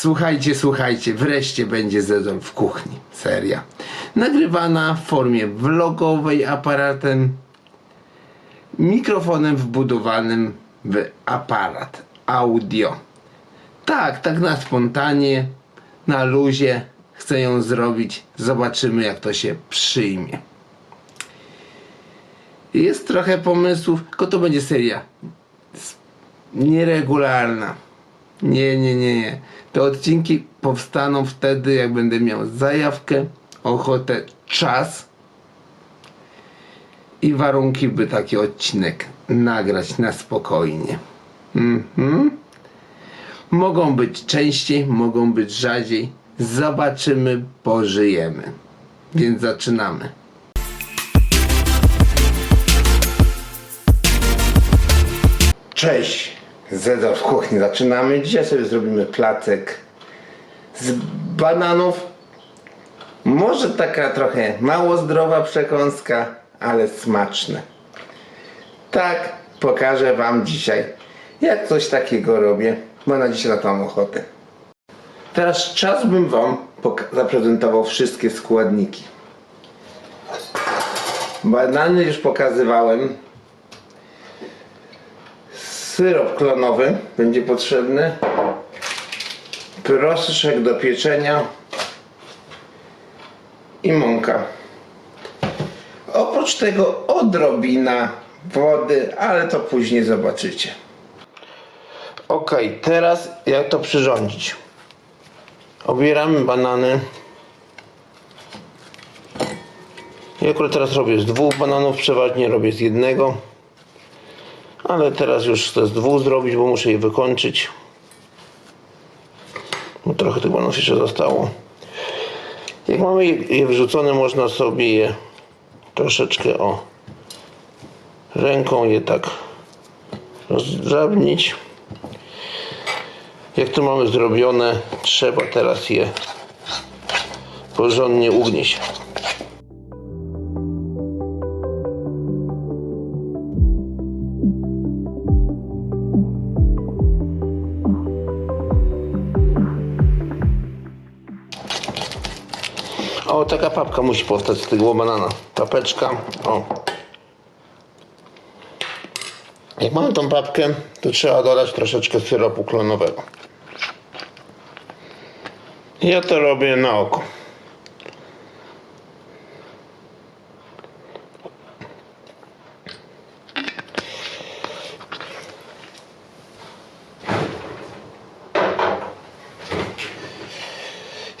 Słuchajcie, słuchajcie, wreszcie będzie sezon w kuchni. Seria. Nagrywana w formie vlogowej aparatem, mikrofonem wbudowanym w aparat audio. Tak, tak na spontanie, na luzie chcę ją zrobić. Zobaczymy jak to się przyjmie. Jest trochę pomysłów, tylko to będzie seria nieregularna. Nie, nie, nie, nie. Te odcinki powstaną wtedy, jak będę miał zajawkę, ochotę, czas i warunki, by taki odcinek nagrać na spokojnie. Mhm. Mogą być częściej, mogą być rzadziej. Zobaczymy, pożyjemy. Więc zaczynamy. Cześć, Zedo w kuchni. Zaczynamy. Dzisiaj sobie zrobimy placek z bananów. Może taka trochę mało zdrowa przekąska, ale smaczne. Tak, pokażę Wam dzisiaj, jak coś takiego robię, bo na dzisiaj na to mam ochotę. Teraz czas bym Wam zaprezentował wszystkie składniki. Banany już pokazywałem, Syrop klonowy będzie potrzebny. Proszek do pieczenia. I mąka. Oprócz tego odrobina wody, ale to później zobaczycie. Ok, teraz jak to przyrządzić? Obieramy banany. Ja akurat teraz robię z dwóch bananów, przeważnie robię z jednego. Ale teraz już chcę z dwóch zrobić, bo muszę je wykończyć. Bo trochę tych bananów jeszcze zostało. Jak mamy je wrzucone, można sobie je troszeczkę o ręką je tak rozdrabnić. Jak to mamy zrobione, trzeba teraz je porządnie ugnieść. O, taka papka musi powstać z tego banana. Papeczka. O. Jak mamy tą papkę, to trzeba dodać troszeczkę syropu klonowego. Ja to robię na oko.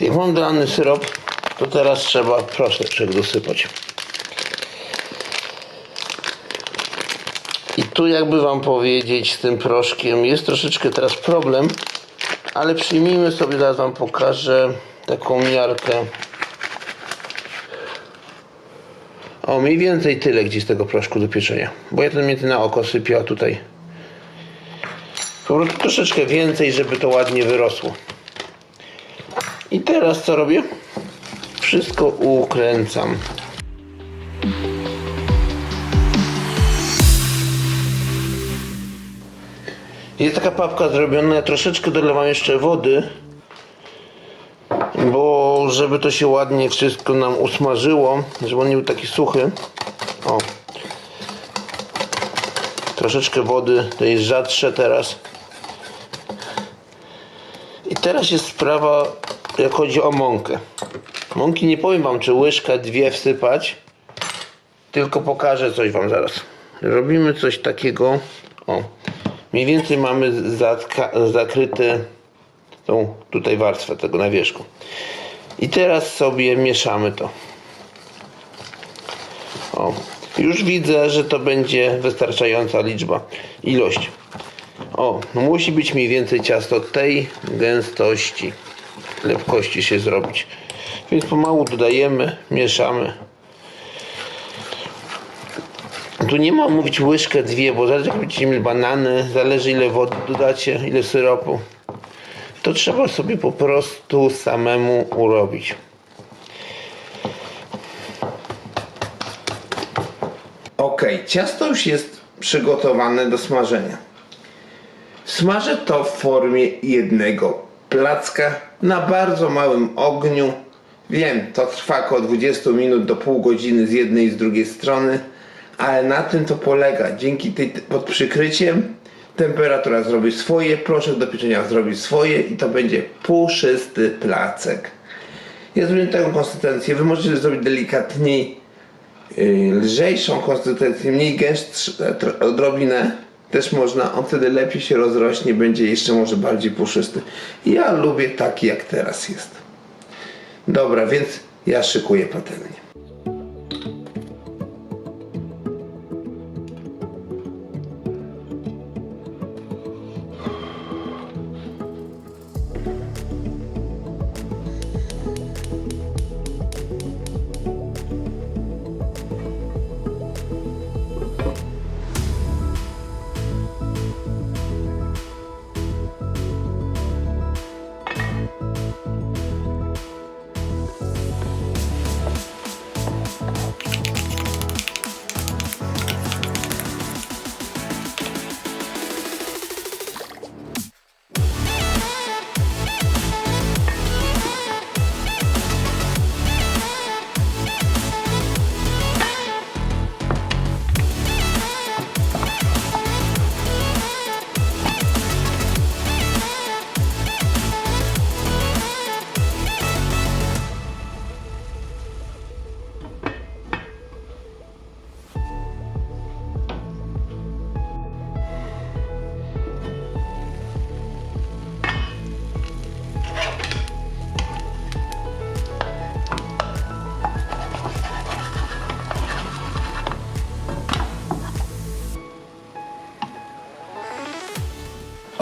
Jak mam dolany syrop, to teraz trzeba proszeczek dosypać. I tu jakby wam powiedzieć z tym proszkiem jest troszeczkę teraz problem, ale przyjmijmy sobie, zaraz wam pokażę taką miarkę. O, mniej więcej tyle gdzieś z tego proszku do pieczenia. Bo ja ten mnie na oko sypię, tutaj po prostu troszeczkę więcej, żeby to ładnie wyrosło. I teraz co robię? Wszystko ukręcam. Jest taka papka zrobiona, troszeczkę dolewam jeszcze wody, bo żeby to się ładnie wszystko nam usmażyło, żeby on nie był taki suchy. O. Troszeczkę wody, to jest rzadsze teraz. I teraz jest sprawa, jak chodzi o mąkę. Mąki nie powiem wam, czy łyżkę, dwie wsypać, tylko pokażę coś wam zaraz. Robimy coś takiego, o, mniej więcej mamy zakryte tą tutaj warstwę tego na wierzchu. I teraz sobie mieszamy to. O, już widzę, że to będzie wystarczająca liczba, ilość. O, musi być mniej więcej ciasto tej gęstości, lepkości się zrobić. Więc pomału dodajemy, mieszamy. Tu nie ma mówić łyżkę, dwie, bo zależy jak będziecie mieli banany, zależy ile wody dodacie, ile syropu. To trzeba sobie po prostu samemu urobić. Ok, ciasto już jest przygotowane do smażenia. Smażę to w formie jednego placka na bardzo małym ogniu. Wiem, to trwa około 20 minut do pół godziny z jednej i z drugiej strony, ale na tym to polega. Dzięki tej pod przykryciem temperatura zrobi swoje, proszek do pieczenia zrobi swoje i to będzie puszysty placek. Ja zrobię taką konsystencję. Wy możecie zrobić delikatniej yy, lżejszą konsystencję, mniej gęstszą, odrobinę. Też można, on wtedy lepiej się rozrośnie, będzie jeszcze może bardziej puszysty. Ja lubię taki jak teraz jest. Dobra, więc ja szykuję patelnię.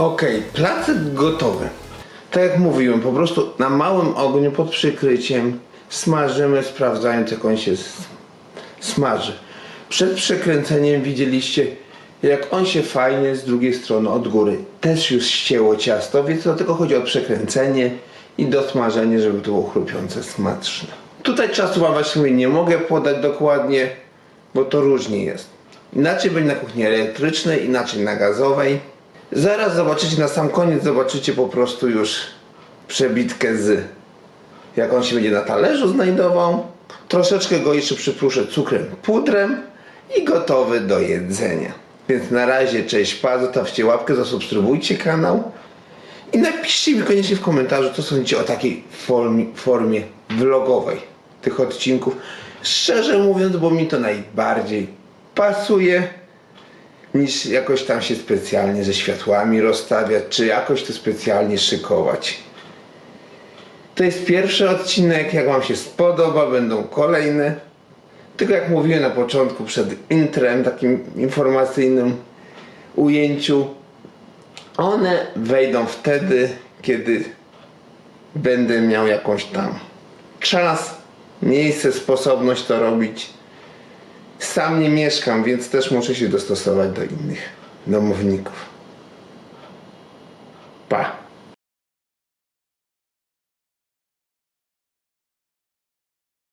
Okej, placek gotowy. Tak jak mówiłem, po prostu na małym ogniu pod przykryciem smażymy, sprawdzając jak on się smaży. Przed przekręceniem widzieliście, jak on się fajnie z drugiej strony od góry też już ścięło ciasto, więc do tego chodzi o przekręcenie i dosmażenie, żeby to było chrupiące, smaczne. Tutaj czasu wam właściwie nie mogę podać dokładnie, bo to różnie jest. Inaczej będzie na kuchni elektrycznej, inaczej na gazowej. Zaraz zobaczycie, na sam koniec zobaczycie po prostu już przebitkę z jak on się będzie na talerzu znajdował. Troszeczkę go jeszcze przypruszę cukrem, pudrem i gotowy do jedzenia. Więc na razie cześć pa, zostawcie łapkę, zasubskrybujcie kanał i napiszcie mi koniecznie w komentarzu, co sądzicie o takiej formie, formie vlogowej tych odcinków. Szczerze mówiąc, bo mi to najbardziej pasuje niż jakoś tam się specjalnie ze światłami rozstawiać, czy jakoś to specjalnie szykować. To jest pierwszy odcinek, jak Wam się spodoba, będą kolejne. Tylko jak mówiłem na początku, przed intrem, takim informacyjnym ujęciu, one wejdą wtedy, kiedy będę miał jakąś tam czas, miejsce, sposobność to robić. Sam nie mieszkam, więc też muszę się dostosować do innych domowników.